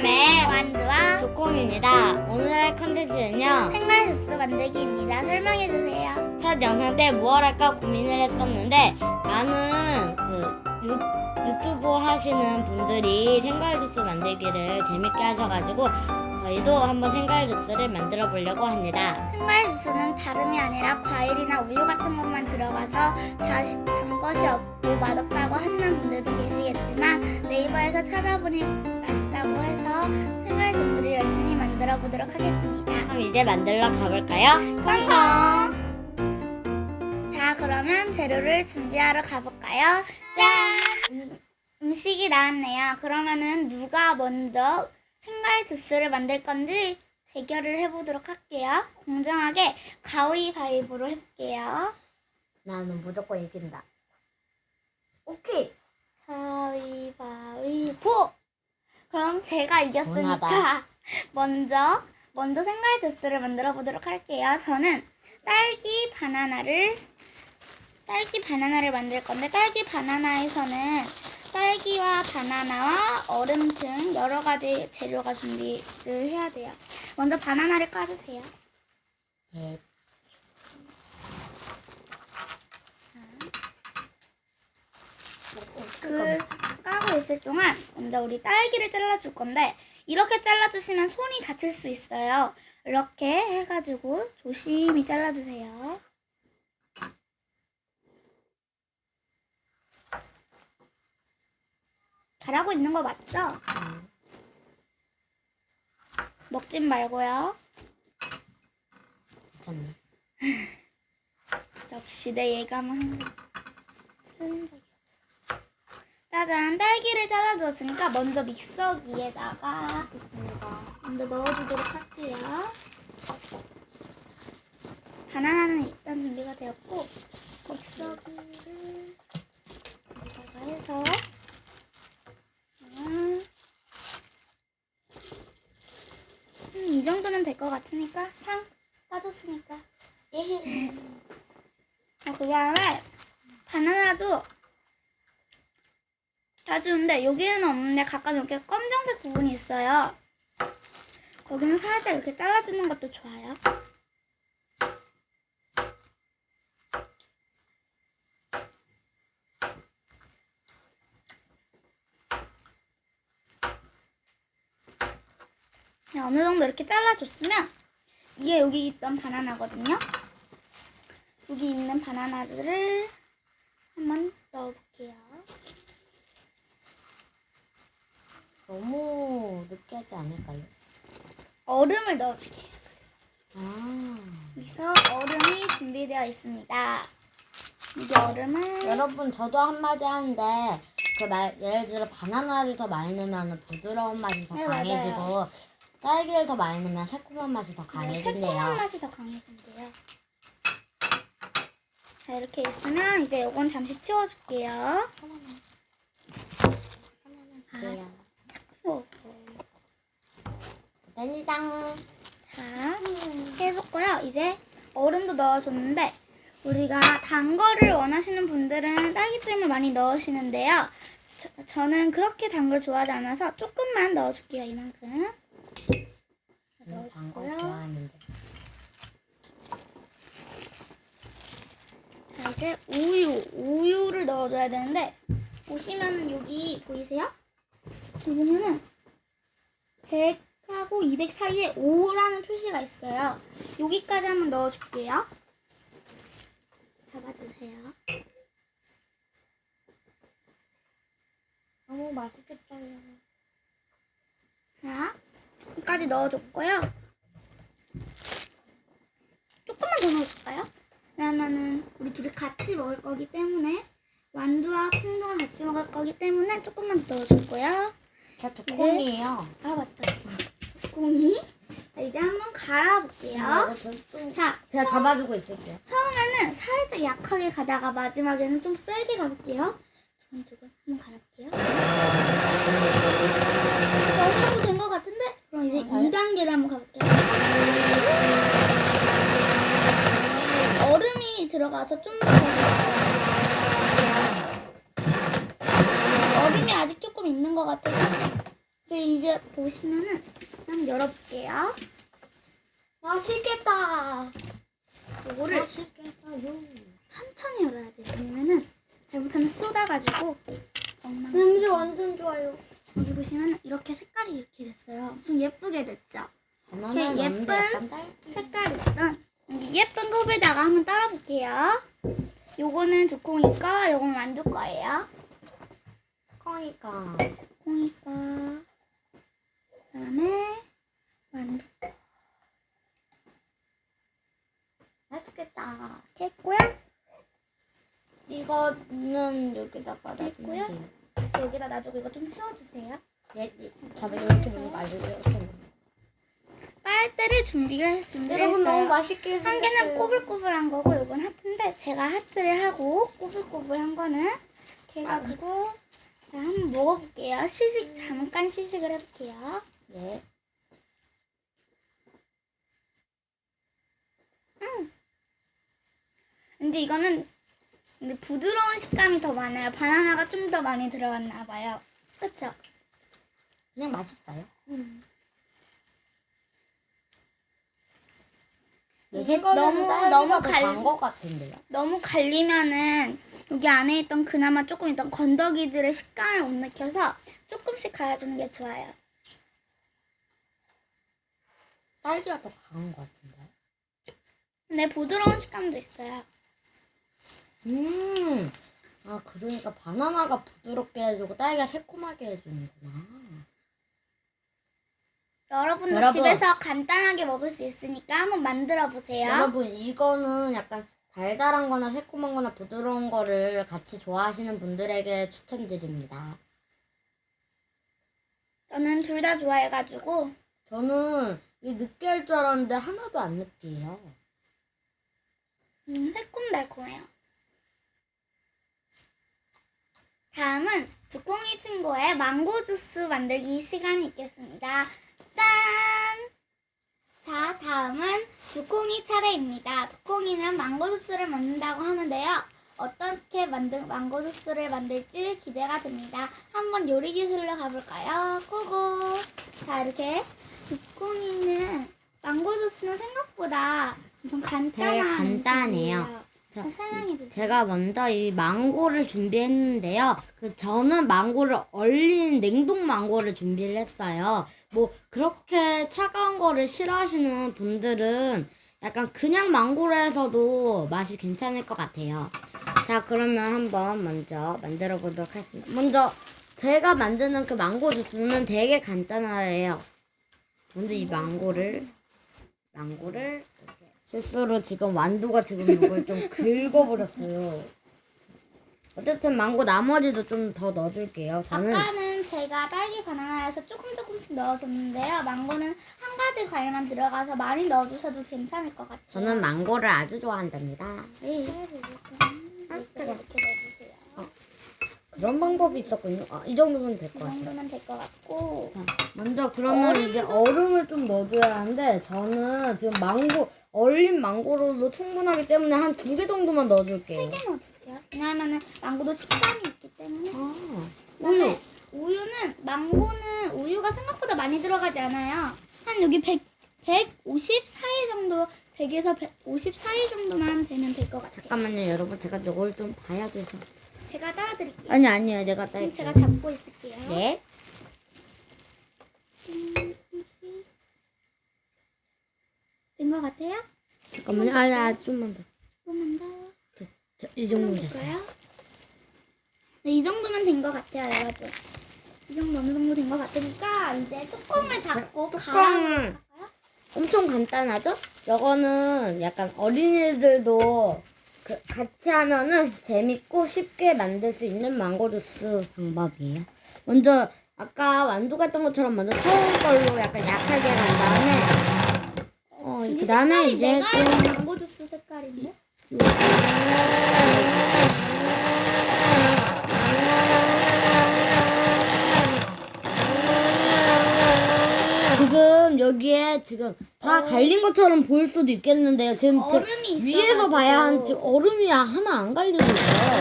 3의 완두와 조콩입니다. 오늘 할 컨텐츠는요. 생과일 주스 만들기입니다. 설명해 주세요. 첫 영상 때 무얼 할까 고민을 했었는데 많은 그 유, 유튜브 하시는 분들이 생과일 주스 만들기를 재밌게 하셔가지고 저희도 한번 생과일 주스를 만들어 보려고 합니다. 생과일 주스는 다름이 아니라 과일이나 우유 같은 것만 들어가서 다시 단 것이 없고 맛없다고 하시는 분들도 계시겠지만 네이버에서 찾아보니 맛있다고 해서 생과일 주스를 열심히 만들어 보도록 하겠습니다. 그럼 이제 만들러 가볼까요? 꽝꽝! 자, 그러면 재료를 준비하러 가볼까요? 짠! 음식이 나왔네요. 그러면은 누가 먼저 생과일 주스를 만들 건지 대결을 해보도록 할게요. 공정하게 가위바위보로 해볼게요. 나는 무조건 이긴다. 오케이. 가위바위보! 그럼 제가 이겼으니까. 먼저 먼저 생과일 주스를 만들어 보도록 할게요. 저는 딸기 바나나를 딸기 바나나를 만들 건데 딸기 바나나에서는 딸기와 바나나와 얼음 등 여러 가지 재료가 준비를 해야 돼요. 먼저 바나나를 까주세요. 예. 그 까고 있을 동안 먼저 우리 딸기를 잘라줄 건데 이렇게 잘라주시면 손이 다칠 수 있어요. 이렇게 해가지고 조심히 잘라주세요. 잘하고 있는 거 맞죠? 먹진 말고요. 괜찮네. 역시 내 예감은 틀린 적이 없어. 짜잔, 딸기를 잘라주었으니까 먼저 믹서기에다가 먼저 넣어주도록 할게요. 바나나는 일단 준비가 되었고 믹서기를 여기다가 해서 음, 음, 이 정도면 될 것 같으니까 상 빠졌으니까 예. 어, 그 다음에 바나나도 다 주는데 여기는 없는데 가끔 이렇게 검정색 부분이 있어요. 거기는 살짝 이렇게 잘라주는 것도 좋아요. 어느 정도 이렇게 잘라줬으면 이게 여기 있던 바나나거든요. 여기 있는 바나나들을 한번 넣어볼게요. 너무 느끼하지 않을까요? 얼음을 넣어줄게요. 아. 여기서 얼음이 준비되어 있습니다. 이게 얼음을 여러분 저도 한마디 하는데 그 말, 예를 들어 바나나를 더 많이 넣으면 부드러운 맛이 더 네, 강해지고 딸기를 더 많이 넣으면 새콤한 맛이 더 네, 새콤한 강해진대요. 맛이 더 강해진대요. 자 이렇게 있으면 이제 요건 잠시 치워줄게요. 그래요. 오. 됩니다. 자 해줬고요. 이제 얼음도 넣어줬는데 우리가 단 거를 원하시는 분들은 딸기잼을 많이 넣으시는데요. 저, 저는 그렇게 단 걸 좋아하지 않아서 조금만 넣어줄게요. 이만큼. 단거 넣어줬고요. 좋아하는데. 자 이제 우유 우유를 넣어줘야 되는데 보시면은 여기 보이세요? 여기 보면은 100하고 200 사이에 5라는 표시가 있어요. 여기까지 한번 넣어줄게요. 잡아주세요. 너무 맛있겠어요. 자, 까지 넣어줬고요. 조금만 더 넣어줄까요? 왜냐면은 우리 둘이 같이 먹을 거기 때문에 완두와 콩두와 같이 먹을 거기 때문에 조금만 더 넣어줬고요. 저 두콩이에요. 아 맞다. 꿈이 자, 이제 한번 갈아볼게요. 자, 제가 잡아주고 있을게요. 처음에는 살짝 약하게 가다가 마지막에는 좀 세게 가볼게요. 두근 한번 갈아볼게요. 어느 정도 된 것 같은데? 그럼 이제 아, 가요? 2단계를 한번 가볼게요. 얼음이 들어가서 좀 더. 얼음이 아직 조금 있는 것 같아서 이제 이제 보시면은 한번 열어볼게요. 맛있겠다. 요거를 맛있겠어요. 천천히 열어야 돼요. 아니면은 잘못하면 쏟아가지고. 냄새 완전 좋아요. 여기 보시면 이렇게 색깔이 이렇게 됐어요. 엄청 예쁘게 됐죠? 이렇게 예쁜. 색깔이 있던 여기 예쁜 컵에다가 한번 따라볼게요. 요거는 두콩이 거, 요거는 만두 거예요. 콩이가 콩이 거. 그다음에 만두 거. 맛있겠다. 이렇게 했고요. 이거는 여기다가 됐고요. 다시 여기다 놔두고 이거 좀 치워주세요. 네, 네. 잡아 이렇게 놓는 거 알죠? 이렇게 놓는 거. 빨대를 준비를 준비를 여러분. 너무 맛있게 한 개는 꼬불꼬불한 거고 이건 하트인데 제가 하트를 하고 꼬불꼬불한 거는 이렇게 해가지고 자 한번 먹어볼게요. 시식 잠깐 시식을 해볼게요. 네. 근데 이거는 근데 부드러운 식감이 더 많아요. 바나나가 좀 더 많이 들어갔나 봐요. 그렇죠? 그냥 맛있어요. 이게 너무 너무 갈 간것 같은데요. 너무 갈리면은 여기 안에 있던 그나마 조금 있던 건더기들의 식감을 못 느껴서 조금씩 갈아주는 게 좋아요. 딸기가 더 강한 것 같은데. 근데 부드러운 식감도 있어요. 음. 아 그러니까 바나나가 부드럽게 해주고 딸기가 새콤하게 해주는구나. 여러분도 여러분. 집에서 간단하게 먹을 수 있으니까 한번 만들어 보세요. 여러분 이거는 약간 달달한 거나 새콤한 거나 부드러운 거를 같이 좋아하시는 분들에게 추천드립니다. 저는 둘 다 좋아해가지고 저는 이 느끼할 줄 알았는데 하나도 안 느끼해요. 음, 새콤달콤해요. 다음은 두콩이 친구의 망고 주스 만들기 시간이 있겠습니다. 짠! 자, 다음은 두콩이 차례입니다. 두콩이는 망고 주스를 만든다고 하는데요. 어떻게 만든 망고 주스를 만들지 기대가 됩니다. 한번 요리 기술로 가볼까요? 고고! 자, 이렇게 두콩이는 망고 주스는 생각보다 엄청 간단한 되게 간단해요. 음식이에요. 자, 주세요. 제가 먼저 이 망고를 준비했는데요. 그 저는 망고를 얼린 냉동 망고를 준비를 했어요. 뭐 그렇게 차가운 거를 싫어하시는 분들은 약간 그냥 망고로 해서도 맛이 괜찮을 것 같아요. 자, 그러면 한번 먼저 만들어 보도록 하겠습니다. 먼저 제가 만드는 그 망고 주스는 되게 간단해요. 먼저 이 망고를 망고를 실수로 지금 완두가 지금 이걸 좀 긁어버렸어요. 어쨌든 망고 나머지도 좀 더 넣어줄게요. 저는 아까는 제가 딸기 바나나에서 조금 조금씩 넣어줬는데요. 망고는 한 가지 과일만 들어가서 많이 넣어주셔도 괜찮을 것 같아요. 저는 망고를 아주 좋아한답니다. 네. 아, 이렇게 뜨거워. 넣어주세요. 그런 방법이 있었군요. 아, 이 정도면 될이것 같아요. 정도면 될 것 같고 자, 먼저 그러면 이제 얼음을 좀 넣어줘야 하는데 저는 지금 망고 얼린 망고로도 충분하기 때문에 한 두 개 정도만 넣어줄게요. 세개 넣어주세요. 왜냐하면은 망고도 식감이 있기 때문에. 아, 우유. 우유. 우유는 망고는 우유가 생각보다 많이 들어가지 않아요. 한 여기 100, 150 사이 정도 100에서 150 사이 정도만 되면 될 것 같아요. 잠깐만요, 여러분. 제가 이걸 좀 봐야 돼서. 제가 따라 드릴게요. 아니 아니요, 내가 딸. 그럼 제가 잡고 있을게요. 네. 된 것 같아요? 잠깐만요. 아니, 아, 좀만 더. 조금만 더. 자, 자, 이 정도면 됐어요. 네, 이 정도면 된 것 같아요, 여러분. 이 정도 어느 정도 된 것 같으니까 이제 뚜껑을 닫고 뚜껑을? 엄청 간단하죠? 이거는 약간 어린이들도 그 같이 하면은 재밌고 쉽게 만들 수 있는 망고 주스 방법이에요. 먼저 아까 완두 했던 것처럼 먼저 처음 걸로 약간 약하게 간 다음에 어, 그 다음에 이제 내가 알던 망고 주스 색깔인데? 지금 여기에 지금 다 갈린 것처럼 보일 수도 있겠는데요. 지금 제- 얼음이 있어가지고. 위에서 봐야 한 지금 얼음이 하나 안 갈리고 있어요.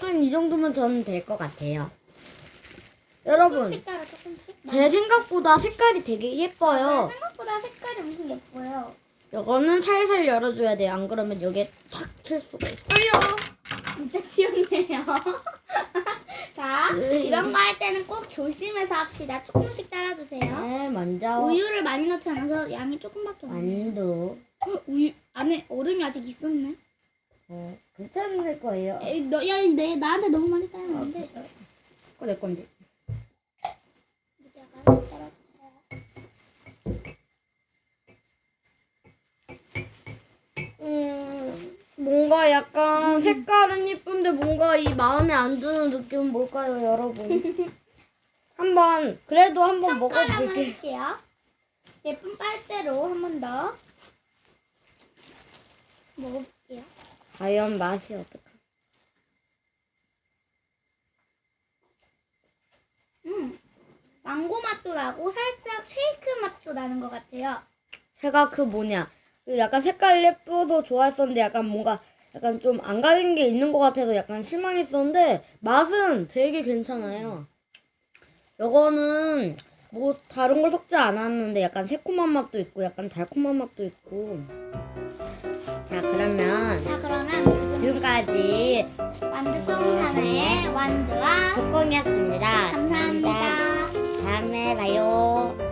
한 이 정도면 저는 될 것 같아요. 여러분 조금씩 따라 조금씩. 제 생각보다 색깔이 되게 예뻐요. 생각보다 색깔이 엄청 예뻐요. 이거는 살살 열어줘야 돼요. 안 그러면 여기에 탁튈 수가 있어요. 진짜 튀었네요. 자, 으이. 이런 거 할 때는 꼭 조심해서 합시다. 조금씩 따라주세요. 네, 먼저 우유를 많이 넣지 않아서 양이 조금밖에 없네요. 만두. 어, 우유 안에 얼음이 아직 있었네. 어, 괜찮을 거예요. 에이, 너, 야, 내 나한테 너무 많이 따면 안 돼. 그거 내 건데. 음, 뭔가 약간 색깔은 예쁜데 뭔가 이 마음에 안 드는 느낌은 뭘까요, 여러분? 한번 그래도 한번 손가락을 먹어볼게요. 할게요. 예쁜 빨대로 한 번 더 먹어볼게요. 과연 맛이 어떨까? 망고 맛도 나고 살짝 쉐이크 맛도 나는 것 같아요. 제가 그 뭐냐, 그 약간 색깔 예뻐서 좋아했었는데 약간 뭔가 약간 좀안 갈린 게 있는 것 같아서 약간 실망했었는데 맛은 되게 괜찮아요. 이거는 뭐 다른 걸 섞지 않았는데 약간 새콤한 맛도 있고 약간 달콤한 맛도 있고. 자 그러면 자, 그러면 지금까지 완두콩 사나의 완두와 조콩이었습니다. 감사합니다. 다음에 봐요.